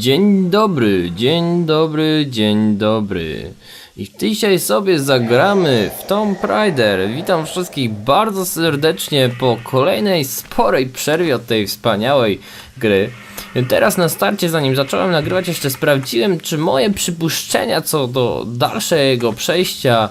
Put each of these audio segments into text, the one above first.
Dzień dobry, dzień dobry, dzień dobry. I dzisiaj sobie zagramy w Tomb Raider. Witam wszystkich bardzo serdecznie po kolejnej sporej przerwie od tej wspaniałej gry. Teraz na starcie, zanim zacząłem nagrywać, jeszcze sprawdziłem, czy moje przypuszczenia co do dalszego przejścia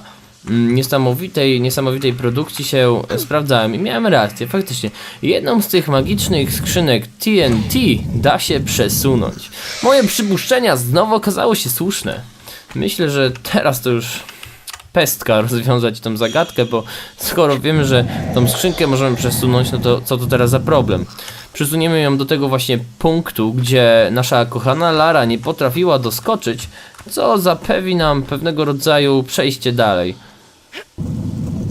niesamowitej, niesamowitej produkcji się e, sprawdzałem i miałem rację, faktycznie. Jedną z tych magicznych skrzynek TNT da się przesunąć. Moje przypuszczenia znowu okazały się słuszne. Myślę, że teraz to już pestka rozwiązać tą zagadkę, bo skoro wiemy, że tą skrzynkę możemy przesunąć, no to co to teraz za problem? Przesuniemy ją do tego właśnie punktu, gdzie nasza kochana Lara nie potrafiła doskoczyć, co zapewni nam pewnego rodzaju przejście dalej.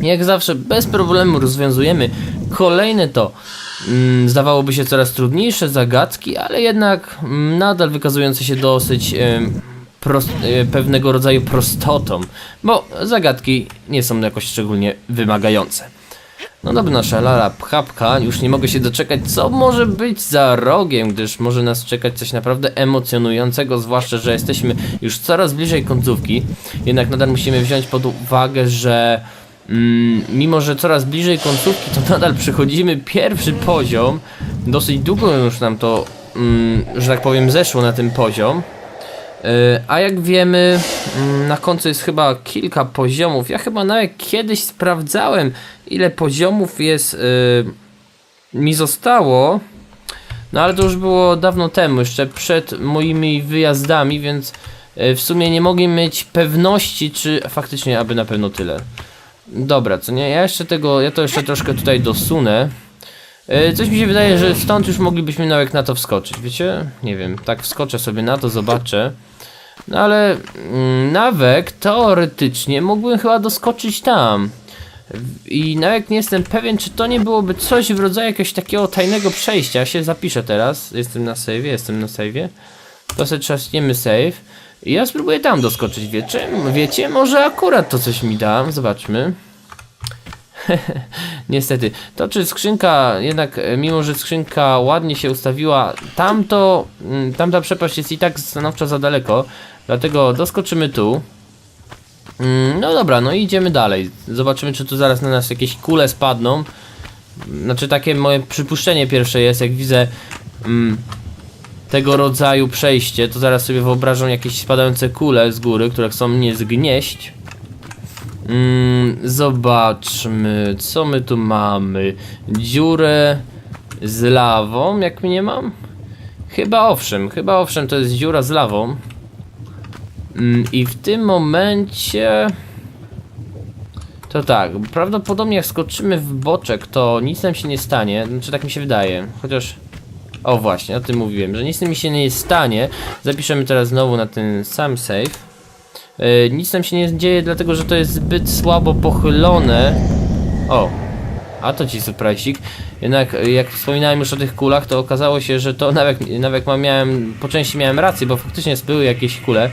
Jak zawsze bez problemu rozwiązujemy kolejne to mm, zdawałoby się coraz trudniejsze zagadki, ale jednak mm, nadal wykazujące się dosyć prost, e, pewnego rodzaju prostotą, bo zagadki nie są jakoś szczególnie wymagające. No dobra, nasza Lara Pchapka, już nie mogę się doczekać, co może być za rogiem, gdyż może nas czekać coś naprawdę emocjonującego, zwłaszcza, że jesteśmy już coraz bliżej końcówki. Jednak nadal musimy wziąć pod uwagę, że mm, mimo, że coraz bliżej końcówki, to nadal przechodzimy pierwszy poziom. Dosyć długo już nam to, mm, że tak powiem, zeszło na ten poziom. Yy, A jak wiemy, mm, na końcu jest chyba kilka poziomów. Ja chyba nawet kiedyś sprawdzałem, ile poziomów jest yy, mi zostało. No ale to już było dawno temu, jeszcze przed moimi wyjazdami, więc yy, w sumie nie mogłem mieć pewności, czy faktycznie aby na pewno tyle. Dobra, co nie? Ja jeszcze tego, ja to jeszcze troszkę tutaj dosunę. Coś mi się wydaje, że stąd już moglibyśmy nawet na to wskoczyć, wiecie? Nie wiem, tak wskoczę sobie na to, zobaczę. No ale mm, nawet teoretycznie mógłbym chyba doskoczyć tam. I nawet nie jestem pewien, czy to nie byłoby coś w rodzaju jakiegoś takiego tajnego przejścia. Ja się zapiszę teraz. Jestem na save, jestem na save. To sobie trzaśniemy save. I ja spróbuję tam doskoczyć, wiecie? Wiecie, może akurat to coś mi da. Zobaczmy. Niestety. To czy skrzynka, jednak e, mimo, że skrzynka ładnie się ustawiła, tamto, mm, tamta przepaść jest i tak stanowczo za daleko, dlatego doskoczymy tu. Mm, No dobra, no i idziemy dalej. Zobaczymy, czy tu zaraz na nas jakieś kule spadną. Znaczy, takie moje przypuszczenie pierwsze jest, jak widzę mm, tego rodzaju przejście, to zaraz sobie wyobrażam jakieś spadające kule z góry, które chcą mnie zgnieść. Mm, zobaczmy, co my tu mamy. Dziurę z lawą, jak mnie mam? Chyba owszem, chyba owszem, to jest dziura z lawą. Mm, I w tym momencie. To tak, prawdopodobnie jak skoczymy w boczek, to nic nam się nie stanie. Znaczy, tak mi się wydaje. Chociaż. O, właśnie, o tym mówiłem, że nic mi się nie stanie. Zapiszemy teraz znowu na ten sam save. Yy, nic nam się nie dzieje, dlatego że to jest zbyt słabo pochylone. O, a to ci surprise'ik. Jednak y, jak wspominałem już o tych kulach, to okazało się, że to nawet, nawet miałem, po części miałem rację, bo faktycznie były jakieś kule.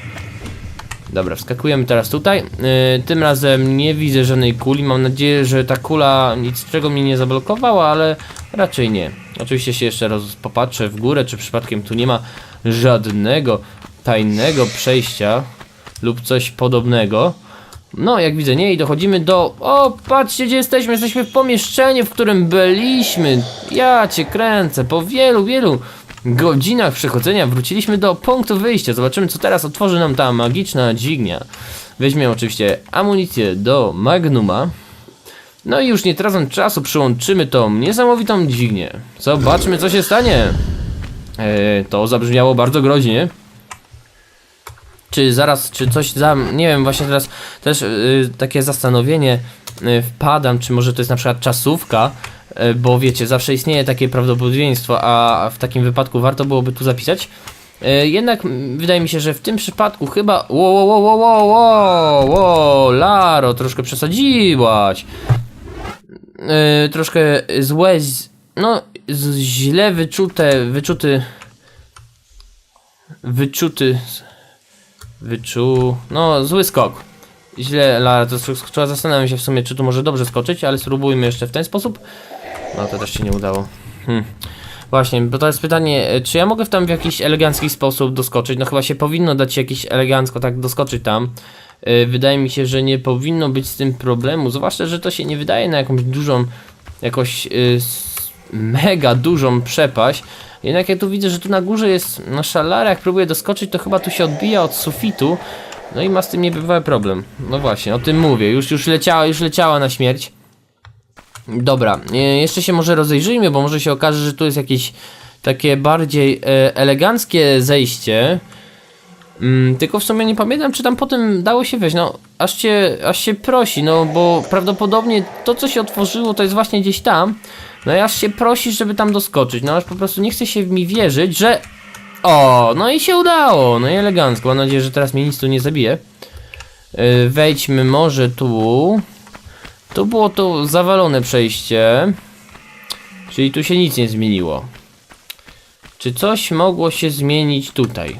Dobra, wskakujemy teraz tutaj. Yy, tym razem nie widzę żadnej kuli. Mam nadzieję, że ta kula niczego mnie nie zablokowała, ale raczej nie. Oczywiście się jeszcze raz popatrzę w górę, czy przypadkiem tu nie ma żadnego tajnego przejścia lub coś podobnego. No, jak widzę, nie, i dochodzimy do. O, patrzcie, gdzie jesteśmy. Jesteśmy w pomieszczeniu, w którym byliśmy. Ja cię kręcę. Po wielu, wielu godzinach przechodzenia wróciliśmy do punktu wyjścia. Zobaczymy, co teraz otworzy nam ta magiczna dźwignia. Weźmiemy oczywiście amunicję do Magnuma. No i już nie tracąc czasu, przyłączymy tą niesamowitą dźwignię. Zobaczmy, co się stanie. Eee, to zabrzmiało bardzo groźnie czy zaraz, czy coś za, nie wiem, właśnie teraz też y, takie zastanowienie y, wpadam, czy może to jest na przykład czasówka, y, bo wiecie, zawsze istnieje takie prawdopodobieństwo, a w takim wypadku warto byłoby tu zapisać. Y, jednak wydaje mi się, że w tym przypadku chyba. Wo, wo, wo, wo, wo, wo, wo, Laro, troszkę przesadziłaś. Y, troszkę złe, z- no, z, źle wyczute, wyczuty. Wyczuty. Wyczuł. No, zły skok. Źle, Lara, to sk- trzeba zastanawiam się w sumie, czy tu może dobrze skoczyć, ale spróbujmy jeszcze w ten sposób. No, to też się nie udało. Hmm. Właśnie, bo to jest pytanie, e, czy ja mogę w tam w jakiś elegancki sposób doskoczyć? No chyba się powinno dać jakiś elegancko tak doskoczyć tam. E, Wydaje mi się, że nie powinno być z tym problemu, zwłaszcza, że to się nie wydaje na jakąś dużą, jakoś y, s- mega dużą przepaść. Jednak ja tu widzę, że tu na górze jest nasza Lara, jak próbuje doskoczyć, to chyba tu się odbija od sufitu. No i ma z tym niebywały problem. No właśnie, o tym mówię. Już, już leciała, już leciała na śmierć. Dobra, e, jeszcze się może rozejrzyjmy, bo może się okaże, że tu jest jakieś takie bardziej e, eleganckie zejście. Mm, tylko w sumie nie pamiętam, czy tam potem dało się wejść. No, aż się, aż się prosi, no bo prawdopodobnie to, co się otworzyło, to jest właśnie gdzieś tam. No i aż się prosi, żeby tam doskoczyć. No aż po prostu nie chce się mi wierzyć, że. O, no i się udało. No i elegancko. Mam nadzieję, że teraz mnie nic tu nie zabije. Yy, wejdźmy może tu. Tu było to zawalone przejście. Czyli tu się nic nie zmieniło. Czy coś mogło się zmienić tutaj?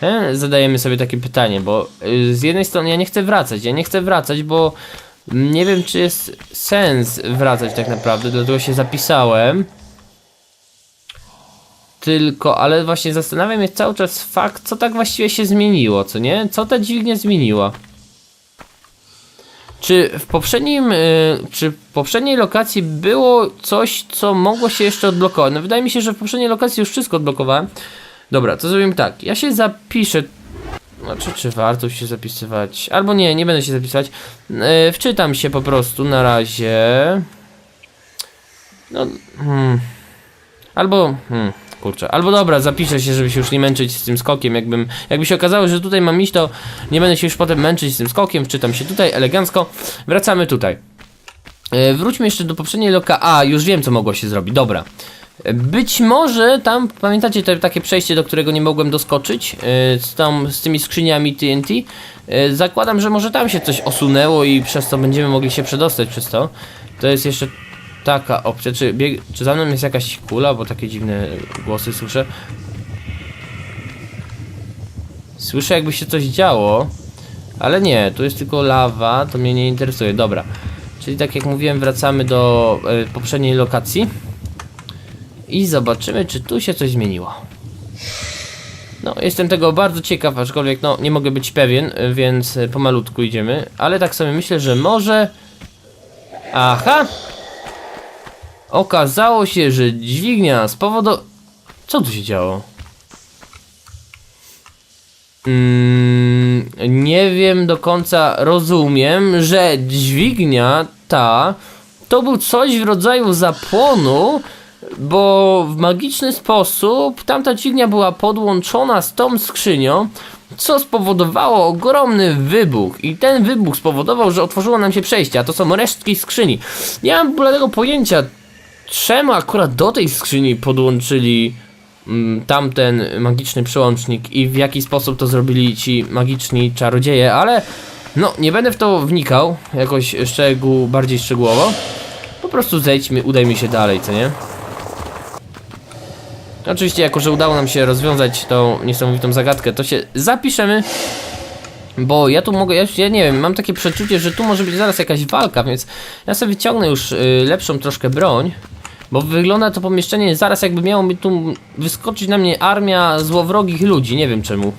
He? Zadajemy sobie takie pytanie, bo y, z jednej strony ja nie chcę wracać, ja nie chcę wracać, bo nie wiem czy jest sens wracać tak naprawdę, dlatego się zapisałem. Tylko, ale właśnie zastanawiam się cały czas fakt, co tak właściwie się zmieniło, co nie? Co ta dźwignia zmieniła? Czy w poprzednim, y, czy w poprzedniej lokacji było coś, co mogło się jeszcze odblokować? No wydaje mi się, że w poprzedniej lokacji już wszystko odblokowałem. Dobra, to zrobimy tak. Ja się zapiszę. Znaczy, czy warto się zapisywać? Albo nie, nie będę się zapisywać. Yy, wczytam się po prostu na razie. No, hmm. Albo, hmm, kurczę. Albo dobra, zapiszę się, żeby się już nie męczyć z tym skokiem. Jakbym, jakby się okazało, że tutaj mam iść, to nie będę się już potem męczyć z tym skokiem. Wczytam się tutaj elegancko. Wracamy tutaj. E, Wróćmy jeszcze do poprzedniej loka. A, już wiem, co mogło się zrobić. Dobra. Być może tam, pamiętacie te takie przejście, do którego nie mogłem doskoczyć? e, Z, tam, z tymi skrzyniami TNT? E, Zakładam, że może tam się coś osunęło i przez to będziemy mogli się przedostać przez to. To jest jeszcze taka opcja. Czy, bieg, czy za mną jest jakaś kula? Bo takie dziwne głosy słyszę. Słyszę, jakby się coś działo. Ale nie, tu jest tylko lawa, to mnie nie interesuje. Dobra. Czyli tak jak mówiłem, wracamy do e, poprzedniej lokacji. I zobaczymy, czy tu się coś zmieniło. No, jestem tego bardzo ciekaw, aczkolwiek no, nie mogę być pewien, więc pomalutku idziemy. Ale tak sobie myślę, że może... Aha! Okazało się, że dźwignia spowodował... Co tu się działo? Mm, nie wiem do końca, rozumiem, że dźwignia ta to był coś w rodzaju zapłonu, bo w magiczny sposób tamta dźwignia była podłączona z tą skrzynią, co spowodowało ogromny wybuch. I ten wybuch spowodował, że otworzyło nam się przejście, a to są resztki skrzyni. Nie mam bladego pojęcia, czemu akurat do tej skrzyni podłączyli mm, tamten magiczny przełącznik i w jaki sposób to zrobili ci magiczni czarodzieje, ale no nie będę w to wnikał jakoś szczegół, bardziej szczegółowo. Po prostu zejdźmy, udajmy się dalej, co nie? Oczywiście, jako że udało nam się rozwiązać tą niesamowitą zagadkę, to się zapiszemy. Bo ja tu mogę, ja, ja nie wiem, mam takie przeczucie, że tu może być zaraz jakaś walka, więc ja sobie wyciągnę już y, lepszą troszkę broń. Bo wygląda to pomieszczenie zaraz jakby miało mi tu wyskoczyć na mnie armia złowrogich ludzi, nie wiem czemu.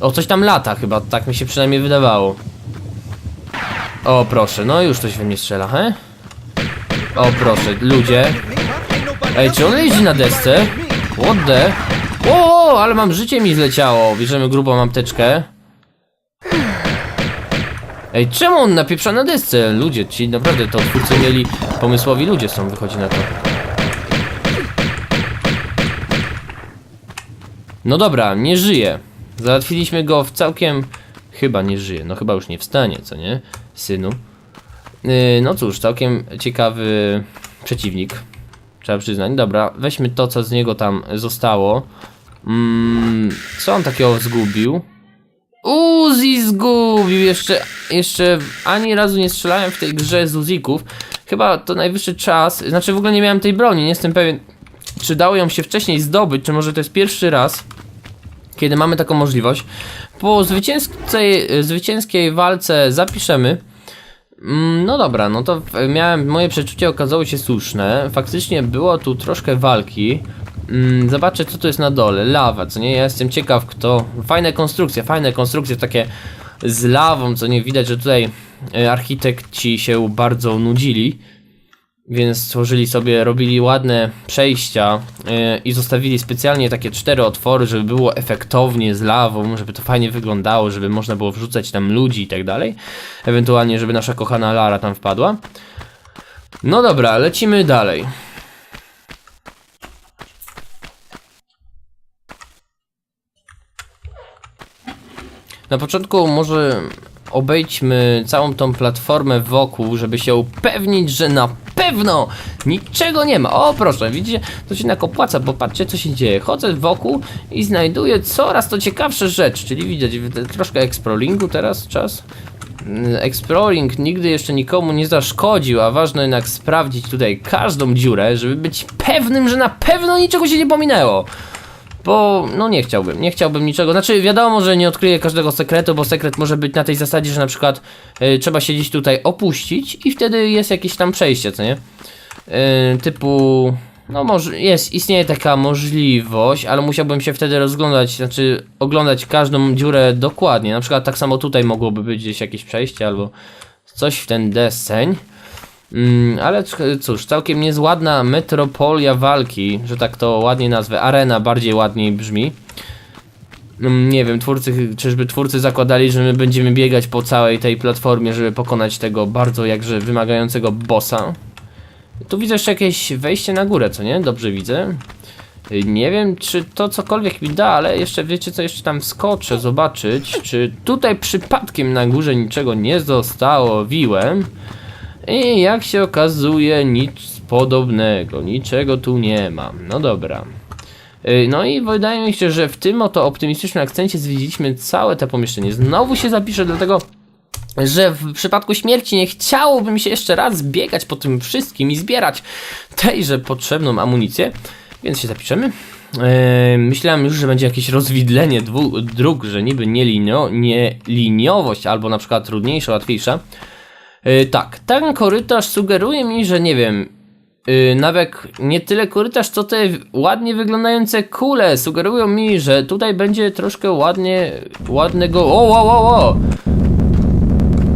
O, coś tam lata chyba, tak mi się przynajmniej wydawało. O, proszę, no już coś we mnie strzela, he? O, proszę, ludzie. Ej, czy on jeździ na desce? What the? O, ale mam życie mi zleciało. Bierzemy grubą apteczkę. Ej, czemu on napieprza na desce? Ludzie, ci naprawdę to twórcy mieli pomysłowi ludzie są, wychodzi na to. No dobra, nie żyje. Załatwiliśmy go w całkiem... Chyba nie żyje, no chyba już nie wstanie, co nie? Synu. Yy, no cóż, całkiem ciekawy przeciwnik. Trzeba przyznać. Dobra, weźmy to, co z niego tam zostało. Mm, co on takiego zgubił? Uzi zgubił! Jeszcze, jeszcze ani razu nie strzelałem w tej grze z Uzików. Chyba to najwyższy czas. Znaczy w ogóle nie miałem tej broni, nie jestem pewien, czy dało ją się wcześniej zdobyć, czy może to jest pierwszy raz, kiedy mamy taką możliwość. Po zwycięskiej, zwycięskiej walce zapiszemy. Mm, No dobra, no to miałem, moje przeczucie okazało się słuszne. Faktycznie było tu troszkę walki. Mm, Zobaczę co tu jest na dole. Lawa, co nie? Ja jestem ciekaw kto... Fajne konstrukcje, fajne konstrukcje takie z lawą, co nie? Widać, że tutaj e, architekci się bardzo nudzili. Więc stworzyli sobie, robili ładne przejścia yy, i zostawili specjalnie takie cztery otwory, żeby było efektownie z lawą, żeby to fajnie wyglądało, żeby można było wrzucać tam ludzi i tak dalej. Ewentualnie, żeby nasza kochana Lara tam wpadła. No dobra, lecimy dalej. Na początku może obejdźmy całą tą platformę wokół, żeby się upewnić, że na pewno niczego nie ma. O proszę, widzicie, to się jednak opłaca, bo patrzcie co się dzieje. Chodzę wokół i znajduję coraz to ciekawsze rzeczy, czyli widać troszkę exploringu teraz czas. Mm, Exploring nigdy jeszcze nikomu nie zaszkodził, a ważne jednak sprawdzić tutaj każdą dziurę, żeby być pewnym, że na pewno niczego się nie pominęło. Bo no nie chciałbym, nie chciałbym niczego. Znaczy wiadomo, że nie odkryję każdego sekretu, bo sekret może być na tej zasadzie, że na przykład y, trzeba się gdzieś tutaj opuścić i wtedy jest jakieś tam przejście, co nie? Y, typu no może jest, istnieje taka możliwość, ale musiałbym się wtedy rozglądać, znaczy oglądać każdą dziurę dokładnie. Na przykład tak samo tutaj mogłoby być gdzieś jakieś przejście albo coś w ten deseń. Mm, ale cóż, całkiem niezładna metropolia walki, że tak to ładnie nazwę. Arena bardziej ładniej brzmi. Mm, Nie wiem, twórcy, czyżby twórcy zakładali, że my będziemy biegać po całej tej platformie, żeby pokonać tego bardzo jakże wymagającego bossa. Tu widzę jeszcze jakieś wejście na górę, co nie? Dobrze widzę. Nie wiem, czy to cokolwiek mi da, ale jeszcze wiecie co, jeszcze tam skoczę zobaczyć, czy tutaj przypadkiem na górze niczego nie zostawiłem. I jak się okazuje, nic podobnego, niczego tu nie ma. No dobra. Yy, No i wydaje mi się, że w tym oto optymistycznym akcencie zwiedziliśmy całe te pomieszczenie. Znowu się zapiszę, dlatego że w przypadku śmierci nie chciałoby mi się jeszcze raz biegać po tym wszystkim i zbierać tejże potrzebną amunicję, więc się zapiszemy. Yy, myślałem już, że będzie jakieś rozwidlenie dróg, że niby nie, linio, nie liniowość, albo na przykład trudniejsza, łatwiejsza. Yy, tak, ten korytarz sugeruje mi, że nie wiem, yy, nawet nie tyle korytarz, co te ładnie wyglądające kule sugerują mi, że tutaj będzie troszkę ładnie, ładnego, o, o, o, o.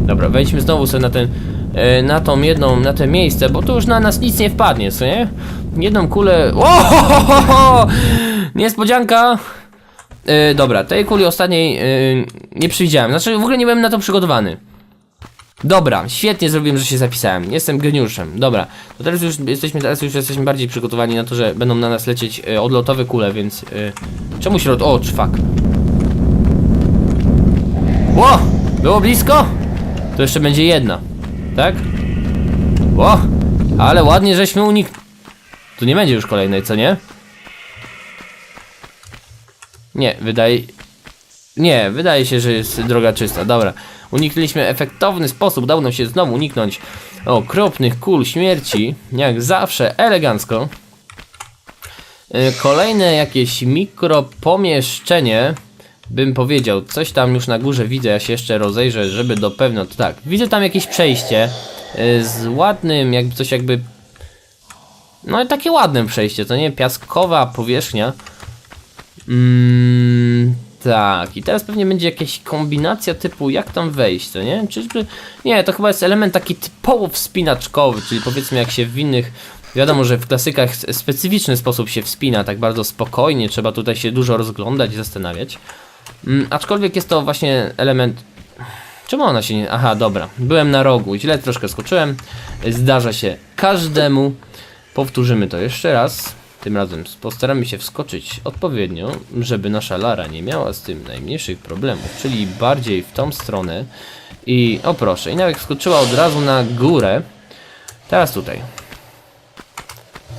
Dobra, wejdźmy znowu sobie na ten, e, na tą jedną, na te miejsce, bo tu już na nas nic nie wpadnie, co nie? Jedną kulę, o, ho, ho, ho, ho! Niespodzianka! E, dobra, tej kuli ostatniej e, nie przyjdziałem, znaczy w ogóle nie byłem na to przygotowany. Dobra, świetnie zrobiłem, że się zapisałem. Jestem geniuszem. Dobra, to teraz już jesteśmy, teraz już jesteśmy bardziej przygotowani na to, że będą na nas lecieć e, odlotowe kule, więc e, czemu. O, czwak. Ło! Było blisko? To jeszcze będzie jedna, tak? Ło! Ale ładnie żeśmy unik... Tu nie będzie już kolejnej, co nie? Nie, wydaje... Nie, wydaje się, że jest droga czysta, dobra. Uniknęliśmy efektowny sposób, udało nam się znowu uniknąć okropnych kul śmierci, jak zawsze, elegancko. Y, Kolejne jakieś mikropomieszczenie, bym powiedział, coś tam już na górze widzę, ja się jeszcze rozejrzę, żeby do pewno, tak, widzę tam jakieś przejście y, z ładnym, jakby coś jakby, no takie ładne przejście, to nie, piaskowa powierzchnia. Mm, tak, i teraz pewnie będzie jakaś kombinacja typu jak tam wejść, to nie? Czyżby... Nie, to chyba jest element taki typowo wspinaczkowy, czyli powiedzmy jak się w innych... Wiadomo, że w klasykach w specyficzny sposób się wspina, tak bardzo spokojnie, trzeba tutaj się dużo rozglądać i zastanawiać. Mm, aczkolwiek jest to właśnie element... Czemu ona się nie... Aha, dobra, byłem na rogu, źle troszkę skoczyłem, zdarza się każdemu. Powtórzymy to jeszcze raz. Tym razem postaramy się wskoczyć odpowiednio, żeby nasza Lara nie miała z tym najmniejszych problemów, czyli bardziej w tą stronę. I o proszę, i nawet wskoczyła od razu na górę. Teraz tutaj.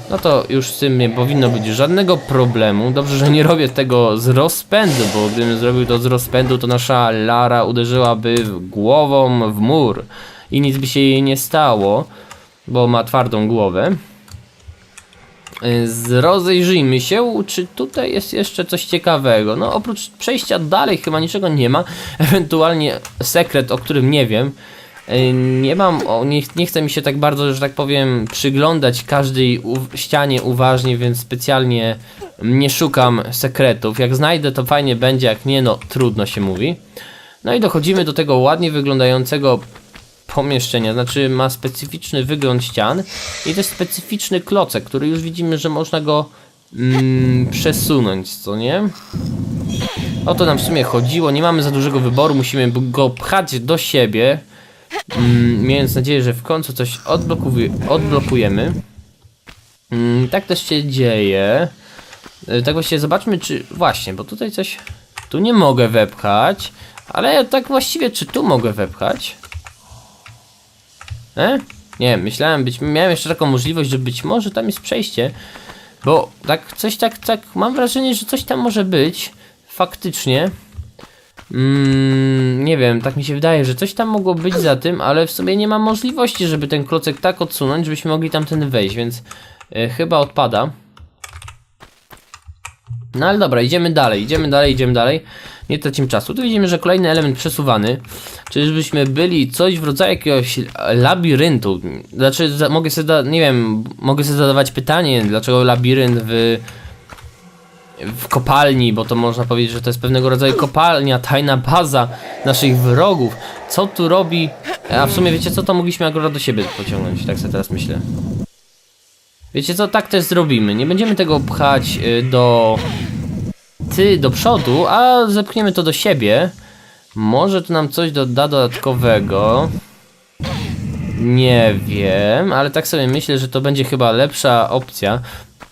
No to już z tym nie powinno być żadnego problemu. Dobrze, że nie robię tego z rozpędu, bo gdybym zrobił to z rozpędu, to nasza Lara uderzyłaby głową w mur i nic by się jej nie stało, bo ma twardą głowę. Y, Rozejrzyjmy się, czy tutaj jest jeszcze coś ciekawego. No, oprócz przejścia dalej chyba niczego nie ma. Ewentualnie sekret, o którym nie wiem. Y, Nie mam, nie, nie chce mi się tak bardzo, że tak powiem, przyglądać każdej ścianie uważnie, więc specjalnie nie szukam sekretów. Jak znajdę, to fajnie będzie, jak nie, no trudno się mówi. No i dochodzimy do tego ładnie wyglądającego pomieszczenia, znaczy ma specyficzny wygląd ścian i też specyficzny klocek, który już widzimy, że można go mm, przesunąć, co nie? O to nam w sumie chodziło, nie mamy za dużego wyboru, musimy go pchać do siebie, mm, mając nadzieję, że w końcu coś odblokuje, odblokujemy. Mm, tak też się dzieje. Tak właściwie zobaczmy, czy... Właśnie, bo tutaj coś... Tu nie mogę wepchać, ale tak właściwie, czy tu mogę wepchać? E? Nie, myślałem być... Miałem jeszcze taką możliwość, że być może tam jest przejście, bo tak coś tak, tak... Mam wrażenie, że coś tam może być. Faktycznie. Mm, nie wiem, tak mi się wydaje, że coś tam mogło być za tym, ale w sumie nie ma możliwości, żeby ten klocek tak odsunąć, żebyśmy mogli tamten wejść, więc e, chyba odpada. No ale dobra, idziemy dalej, idziemy dalej, idziemy dalej. Nie tracimy czasu. Tu widzimy, że kolejny element przesuwany. Czyżbyśmy byli coś w rodzaju jakiegoś labiryntu. Znaczy, mogę sobie, nie wiem, mogę sobie zadawać pytanie, dlaczego labirynt w w kopalni, bo to można powiedzieć, że to jest pewnego rodzaju kopalnia, tajna baza naszych wrogów. Co tu robi? A w sumie wiecie co, to mogliśmy akurat do siebie pociągnąć, tak sobie teraz myślę. Wiecie co, tak też zrobimy. Nie będziemy tego pchać y, do ty do przodu, a zepchniemy to do siebie. Może to nam coś doda dodatkowego. Nie wiem, ale tak sobie myślę, że to będzie chyba lepsza opcja.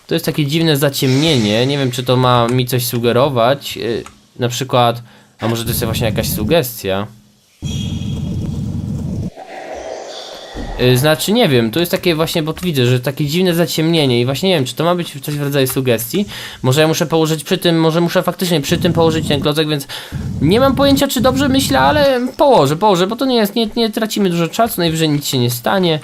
To jest takie dziwne zaciemnienie. Nie wiem, czy to ma mi coś sugerować. Yy, na przykład, a może to jest właśnie jakaś sugestia. Yy, znaczy, nie wiem, to jest takie właśnie, bo tu widzę, że takie dziwne zaciemnienie i właśnie nie wiem, czy to ma być coś w rodzaju sugestii. Może ja muszę położyć przy tym, może muszę faktycznie przy tym położyć ten klocek, więc nie mam pojęcia, czy dobrze myślę, ale położę, położę, bo to nie jest, nie, nie tracimy dużo czasu, najwyżej nic się nie stanie.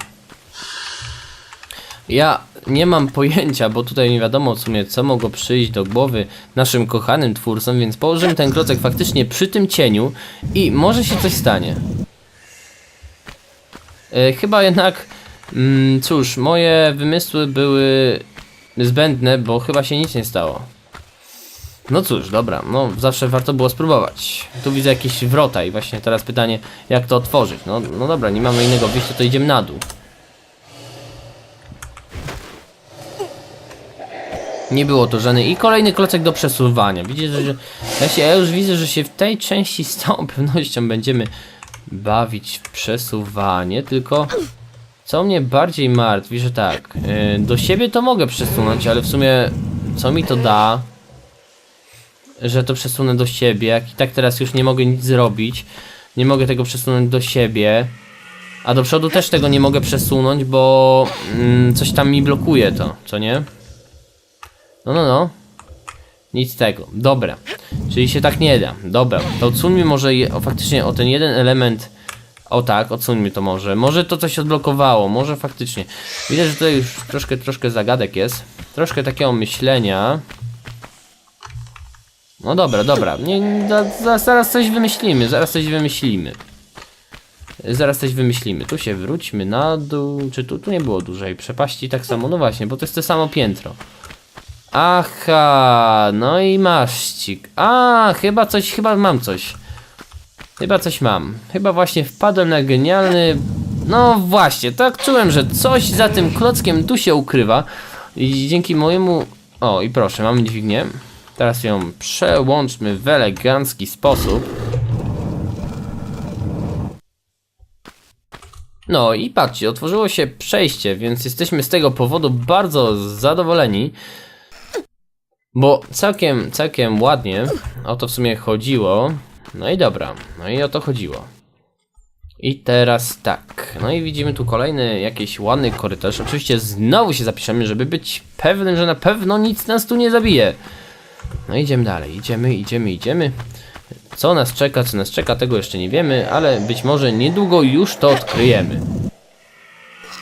Ja nie mam pojęcia, bo tutaj nie wiadomo w sumie co mogło przyjść do głowy naszym kochanym twórcom, więc położymy ten klocek faktycznie przy tym cieniu i może się coś stanie. E, chyba jednak, mm, cóż, moje wymysły były zbędne, bo chyba się nic nie stało. No cóż, dobra, no zawsze warto było spróbować. Tu widzę jakieś wrota i właśnie teraz pytanie, jak to otworzyć. No, no dobra, nie mamy innego wyjścia, to idziemy na dół. Nie było to żadnej. I kolejny klocek do przesuwania. Widzicie, że ja, się, ja już widzę, że się w tej części z całą pewnością będziemy bawić w przesuwanie, tylko co mnie bardziej martwi, że tak, yy, do siebie to mogę przesunąć, ale w sumie co mi to da, że to przesunę do siebie, jak i tak teraz już nie mogę nic zrobić, nie mogę tego przesunąć do siebie, a do przodu też tego nie mogę przesunąć, bo mm, coś tam mi blokuje to, co nie? No, no, no. Nic z tego. Dobra. Czyli się tak nie da. Dobra. To odsuńmy może je, o, faktycznie o ten jeden element. O tak, odsuńmy to może. Może to coś odblokowało. Może faktycznie. Widać, że tutaj już troszkę, troszkę zagadek jest. Troszkę takiego myślenia. No dobra, dobra. Nie, nie, za, za, zaraz coś wymyślimy. Zaraz coś wymyślimy. Zaraz coś wymyślimy. Tu się wróćmy na dół. Czy tu, tu nie było dużej przepaści? Tak samo. No właśnie, bo to jest to samo piętro. Aha, no i maszcik. A, chyba coś, chyba mam coś. Chyba coś mam. Chyba właśnie wpadłem na genialny... No właśnie, tak czułem, że coś za tym klockiem tu się ukrywa. I dzięki mojemu... O, i proszę, mamy dźwignię. Teraz ją przełączmy w elegancki sposób. No i patrzcie, otworzyło się przejście, więc jesteśmy z tego powodu bardzo zadowoleni. Bo całkiem, całkiem ładnie o to w sumie chodziło. No i dobra, no i o to chodziło. I teraz tak, no i widzimy tu kolejny jakiś ładny korytarz. Oczywiście znowu się zapiszemy, żeby być pewnym, że na pewno nic nas tu nie zabije. No idziemy dalej, idziemy, idziemy, idziemy. Co nas czeka, co nas czeka, tego jeszcze nie wiemy, ale być może niedługo już to odkryjemy.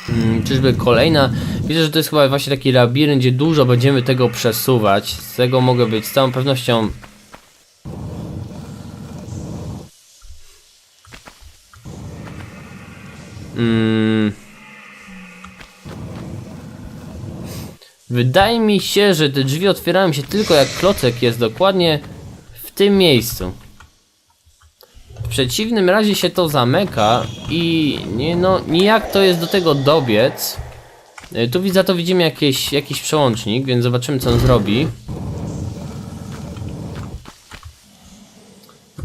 Hmm, czyżby kolejna? Widzę, że to jest chyba właśnie taki labirynt, gdzie dużo będziemy tego przesuwać. Z tego mogę być z całą pewnością. Mm. Wydaje mi się, że te drzwi otwierają się tylko jak klocek jest dokładnie w tym miejscu. W przeciwnym razie się to zamyka i nie no, nijak to jest do tego dobiec. Y, Tu widzę, to widzimy jakieś, jakiś przełącznik, więc zobaczymy co on zrobi.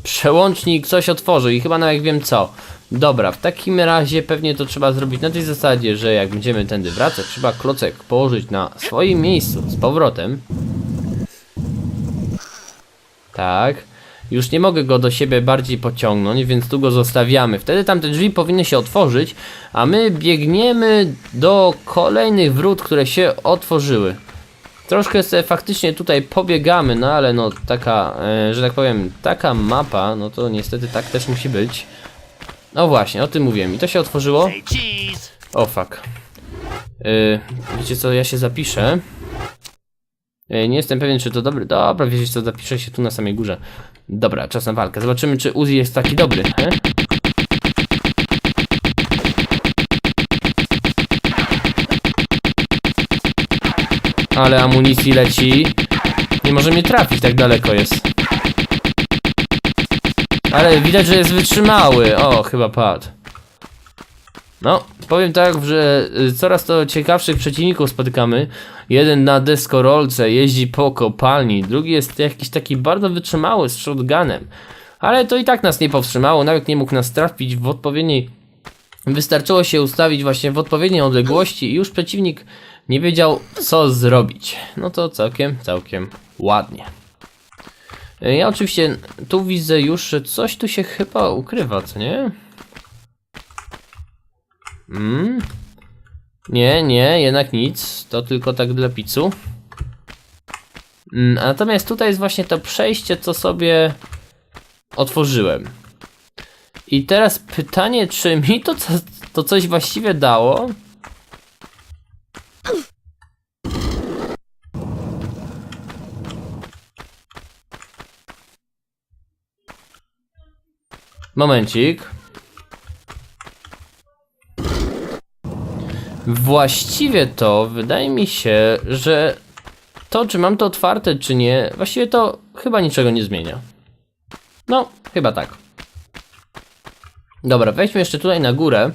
Przełącznik coś otworzył i chyba nawet wiem co. Dobra, w takim razie pewnie to trzeba zrobić na tej zasadzie, że jak będziemy tędy wracać, trzeba klocek położyć na swoim miejscu z powrotem. Tak. Już nie mogę go do siebie bardziej pociągnąć, więc tu go zostawiamy. Wtedy tamte drzwi powinny się otworzyć, a my biegniemy do kolejnych wrót, które się otworzyły. Troszkę sobie faktycznie tutaj pobiegamy, no ale no taka, e, że tak powiem, taka mapa, no to niestety tak też musi być. No właśnie, o tym mówiłem. I to się otworzyło. O fuck. Yy, wiecie co, ja się zapiszę. Yy, nie jestem pewien, czy to dobry. Dobra, wiecie co, zapiszę się tu na samej górze. Dobra, czas na walkę. Zobaczymy, czy Uzi jest taki dobry. He? Ale amunicji leci. Nie może mnie trafić, tak daleko jest. Ale widać, że jest wytrzymały. O, chyba padł. No, powiem tak, że y, coraz to ciekawszych przeciwników spotykamy. Jeden na deskorolce jeździ po kopalni, drugi jest jakiś taki bardzo wytrzymały z shotgunem. Ale to i tak nas nie powstrzymało, nawet nie mógł nas trafić w odpowiedniej... Wystarczyło się ustawić właśnie w odpowiedniej odległości i już przeciwnik nie wiedział co zrobić. No to całkiem, całkiem ładnie. Y, Ja oczywiście tu widzę już, że coś tu się chyba ukrywa, co nie? Mm. Nie, nie, jednak nic. To tylko tak dla picu. Mm, natomiast tutaj jest właśnie to przejście, co sobie otworzyłem. I teraz pytanie, czy mi to, co, to coś właściwie dało? Momencik. Właściwie to wydaje mi się, że to, czy mam to otwarte, czy nie, właściwie to chyba niczego nie zmienia. No, chyba tak. Dobra, wejdźmy jeszcze tutaj na górę.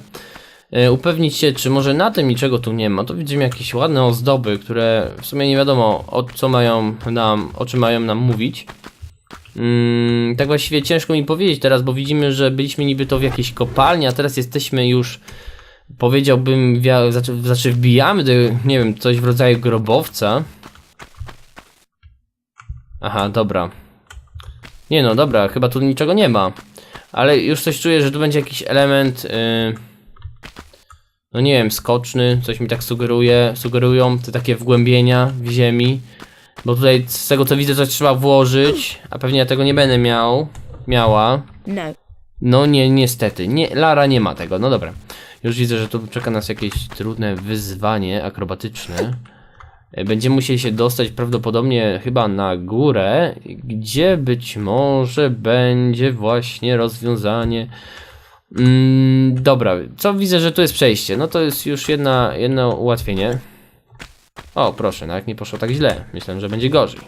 e, Upewnić się, czy może na tym niczego tu nie ma. To widzimy jakieś ładne ozdoby, które w sumie nie wiadomo o co mają nam, o czym mają nam mówić. Mm, tak właściwie ciężko mi powiedzieć teraz, bo widzimy, że byliśmy niby to w jakiejś kopalni, a teraz jesteśmy już powiedziałbym, znaczy, znaczy wbijamy do, nie wiem, coś w rodzaju grobowca. Aha, dobra. Nie no, dobra, chyba tu niczego nie ma. Ale już coś czuję, że tu będzie jakiś element, yy, no nie wiem, skoczny, coś mi tak sugeruje, sugerują te takie wgłębienia w ziemi. Bo tutaj z tego co widzę coś trzeba włożyć, a pewnie ja tego nie będę miał, miała. No. No nie, niestety, nie, Lara nie ma tego, no dobra. Już widzę, że tu czeka nas jakieś trudne wyzwanie akrobatyczne. E, Będziemy musieli się dostać prawdopodobnie chyba na górę, gdzie być może będzie właśnie rozwiązanie. Mm, dobra, co widzę, że tu jest przejście. No to jest już jedna, jedno ułatwienie. O, proszę, nawet nie poszło tak źle. Myślałem, że będzie gorzej.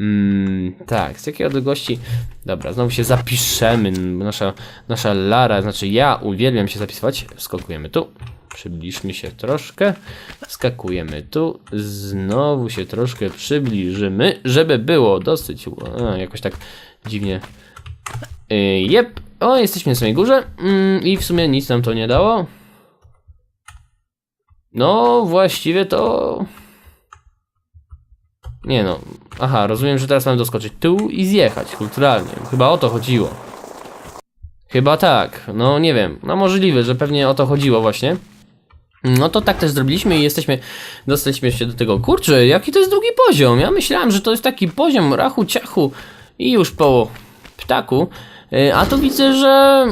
Mm, tak, z jakiej odległości? Dobra, znowu się zapiszemy. Nasza, nasza Lara, znaczy ja uwielbiam się zapisywać. Skakujemy tu. Przybliżmy się troszkę. Skakujemy tu. Znowu się troszkę przybliżymy, żeby było dosyć. A, jakoś tak dziwnie. Yy, jep. O, jesteśmy na samej górze. Mm, I w sumie nic nam to nie dało. No, właściwie to. Nie no. Aha, rozumiem, że teraz mam doskoczyć tu i zjechać kulturalnie. Chyba o to chodziło. Chyba tak. No nie wiem. No możliwe, że pewnie o to chodziło właśnie. No to tak też zrobiliśmy i jesteśmy, dostaliśmy się do tego, kurczę, jaki to jest drugi poziom. Ja myślałem, że to jest taki poziom rachu ciachu i już po ptaku. Y, A tu widzę, że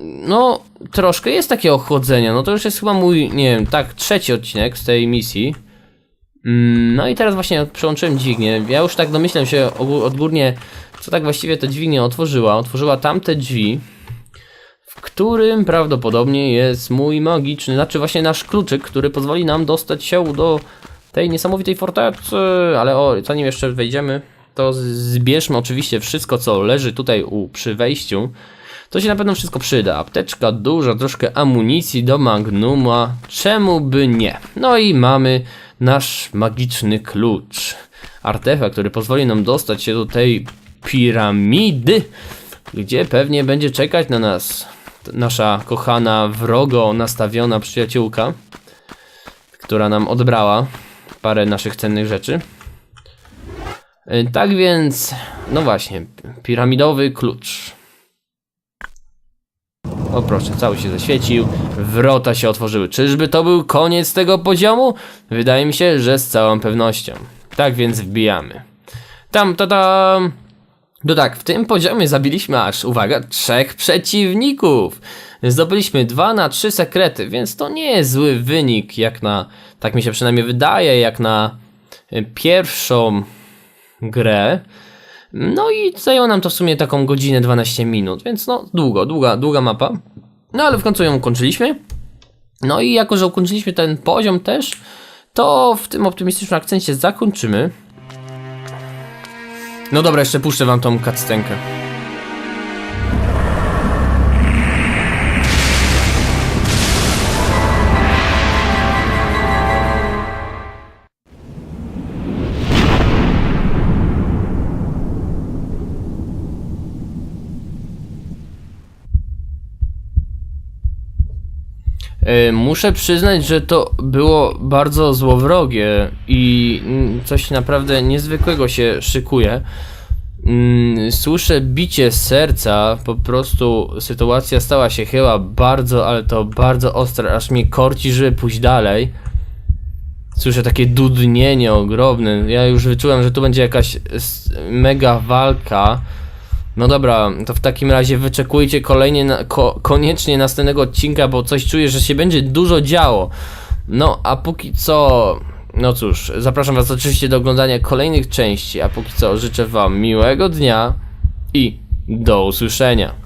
no troszkę jest takie ochłodzenia. No to już jest chyba mój, nie wiem, tak, trzeci odcinek z tej misji. Mm, No i teraz właśnie przełączyłem dźwignię. Ja już tak domyślam się odgórnie, co tak właściwie ta dźwignia otworzyła. Otworzyła tamte drzwi, w którym prawdopodobnie jest mój magiczny, znaczy właśnie nasz kluczyk, który pozwoli nam dostać się do tej niesamowitej fortecy, ale o, zanim jeszcze wejdziemy, to zbierzmy oczywiście wszystko, co leży tutaj u, przy wejściu. To się na pewno wszystko przyda. Apteczka duża, troszkę amunicji do Magnuma. Czemu by nie? No i mamy nasz magiczny klucz. Artefakt, który pozwoli nam dostać się do tej piramidy, gdzie pewnie będzie czekać na nas nasza kochana, wrogo nastawiona przyjaciółka, która nam odbrała parę naszych cennych rzeczy. Y, Tak więc, no właśnie, piramidowy klucz. O proszę, cały się zaświecił, wrota się otworzyły. Czyżby to był koniec tego poziomu? Wydaje mi się, że z całą pewnością. Tak więc wbijamy. Tam, ta tam. No tak, w tym poziomie zabiliśmy aż, uwaga, trzech przeciwników. Zdobyliśmy 2 na 3 sekrety, więc to nie jest zły wynik, jak na, tak mi się przynajmniej wydaje, jak na y, pierwszą grę. No i zajęło nam to w sumie taką godzinę 12 minut, więc no długo, długa, długa mapa. No ale w końcu ją ukończyliśmy. No i jako, że ukończyliśmy ten poziom też, to w tym optymistycznym akcencie zakończymy. No dobra, jeszcze puszczę wam tą cutscenkę. Muszę przyznać, że to było bardzo złowrogie i coś naprawdę niezwykłego się szykuje. Mm, Słyszę bicie serca, po prostu sytuacja stała się chyba bardzo, ale to bardzo ostra, aż mnie korci, żeby pójść dalej. Słyszę takie dudnienie ogromne. Ja już wyczułem, że tu będzie jakaś mega walka. No dobra, to w takim razie wyczekujcie kolejnie na, ko, koniecznie następnego odcinka, bo coś czuję, że się będzie dużo działo. No, a póki co, no cóż, zapraszam Was oczywiście do oglądania kolejnych części, a póki co życzę Wam miłego dnia i do usłyszenia.